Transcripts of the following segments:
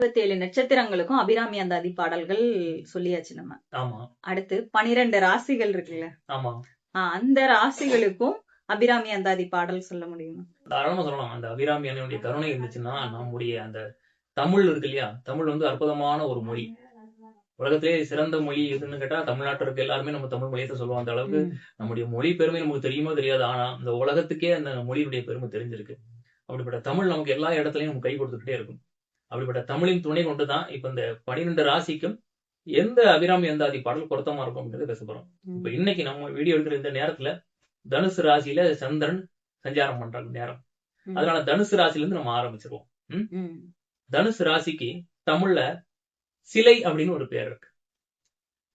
இருபத்தி ஏழு நட்சத்திரங்களுக்கும் அபிராமி அந்தாதி பாடல்கள் சொல்லியாச்சு நம்ம. ஆமா. அடுத்து பனிரெண்டு ராசிகள் இருக்குல்ல. அந்த ராசிகளுக்கும் அபிராமி அந்தாதி பாடல் சொல்ல முடியுமா? தாராளமா சொல்லலாம். அந்த அபிராமி அண்ணனுடைய கருணை இருந்துச்சுன்னா நம்முடைய அந்த தமிழ் இருக்கு இல்லையா? தமிழ் வந்து அற்புதமான ஒரு மொழி. உலகத்திலே சிறந்த மொழி எதுன்னு கேட்டா தமிழ்நாட்டில் இருக்க எல்லாருமே நம்ம தமிழ் மொழியை தான் சொல்லுவோம். அந்த அளவுக்கு நம்முடைய மொழி பெருமை நமக்கு தெரியுமோ தெரியாது. ஆனா இந்த உலகத்துக்கே அந்த மொழியினுடைய பெருமை தெரிஞ்சிருக்கு. அப்படிப்பட்ட தமிழ் நமக்கு எல்லா இடத்துலயும் நமக்கு கை கொடுத்துக்கிட்டே இருக்கும். அப்படிப்பட்ட தமிழின் துணை கொண்டுதான் இப்ப இந்த பன்னிரெண்டு ராசிக்கும் எந்த அபிராமி அந்தாதி பாடல் பொருத்தமா இருக்கும் அப்படின்றத பேச போறோம். இப்ப இன்னைக்கு நம்ம வீடியோ எடுக்கிற இந்த நேரத்துல தனுசு ராசியில சந்திரன் சஞ்சாரம் பண்ற நேரம். அதனால தனுசு ராசில இருந்து நம்ம ஆரம்பிச்சிருவோம். தனுசு ராசிக்கு தமிழ்ல சிலை அப்படின்னு ஒரு பேர் இருக்கு.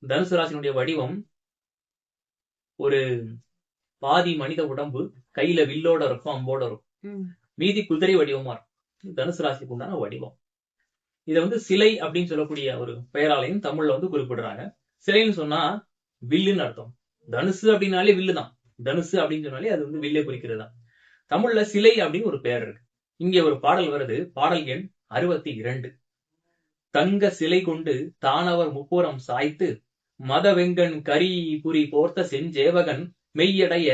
தனுசு ராசியினுடைய வடிவம் ஒரு பாதி மனித உடம்பு கையில வில்லோட இருக்கும் அம்போட இருக்கும். மீதி குதிரை வடிவமா இருக்கும். தனுசு ராசிக்கு உண்டான வடிவம். இதை வந்து சிலை அப்படின்னு சொல்லக்கூடிய ஒரு பெயராலையும் தமிழ்ல வந்து குறிப்பிடுறாங்க. சிலைன்னு சொன்னா வில்லுன்னு அர்த்தம். தனுசு அப்படின்னாலே வில்லு தான் தனுசு அப்படின்னு சொன்னாலே அது வந்து வில்லை குறிக்கிறது தான் தமிழ்ல சிலை அப்படின்னு ஒரு பெயர் இருக்கு. இங்கே ஒரு பாடல் வருது. பாடல் எண் அறுபத்தி இரண்டு. தங்க சிலை கொண்டு தானவர் முப்புறம் சாய்த்து மதவெங்கன் கரி புரி போர்த்த செஞ்சேவகன் மெய்யடைய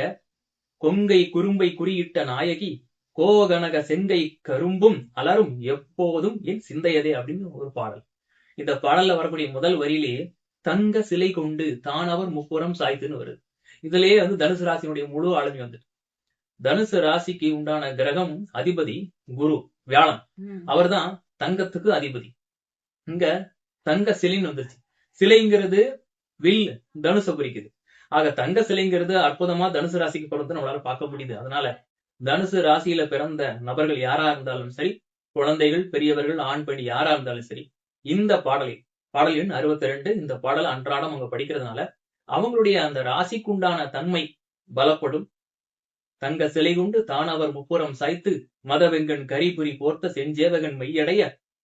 கொங்கை குறும்பை குறியிட்ட நாயகி கோகனக செங்கை கரும்பும் அலரும் எப்போதும் என் சிந்தையதே அப்படின்னு ஒரு பாடல். இந்த பாடல்ல வரக்கூடிய முதல் வரியிலேயே தங்க சிலை கொண்டு தானவர் முப்புறம் சாய்த்துன்னு வருது. இதுலயே வந்து தனுசு ராசியினுடைய முழு ஆளுமை வந்துட்டு. தனுசு ராசிக்கு உண்டான கிரகம் அதிபதி குரு வியாழன். அவர்தான் தங்கத்துக்கு அதிபதி. இங்க தங்க சிலைன்னு வந்துருச்சு. சிலைங்கிறது வில் தனுச குறிக்குது. ஆக தங்க சிலைங்கிறது அற்புதமா தனுசு ராசிக்கு பிறந்து நம்மளால பார்க்க முடியுது. அதனால தனுசு ராசியில பிறந்த நபர்கள் யாரா இருந்தாலும் சரி குழந்தைகள் பெரியவர்கள் ஆண் பெண் யாரா இருந்தாலும் சரி இந்த பாடலை பாடல் எண் அறுபத்தி ரெண்டு இந்த பாடல் அன்றாடம் அவங்க படிக்கிறதுனால அவங்களுடைய அந்த ராசிக்குண்டான தன்மை பலப்படும். தங்க சிலை கொண்டு தானவர் முப்புறம் சாய்த்து மதவெங்கன் கரிபுரி போர்த்த செஞ்சேவகன் மையடைய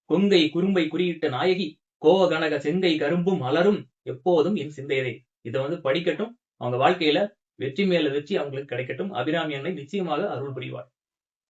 கொங்கை குறும்பை குறியிட்ட நாயகி கோவகனக செங்கை கரும்பும் மலரும் எப்போதும் என் சிந்தையதே இதை வந்து படிக்கட்டும். அவங்க வாழ்க்கையில வெற்றி மேல வெற்றி அவங்களுக்கு கிடைக்கட்டும். அபிராமி அன்னை நிச்சயமாக அருள் புரிவார்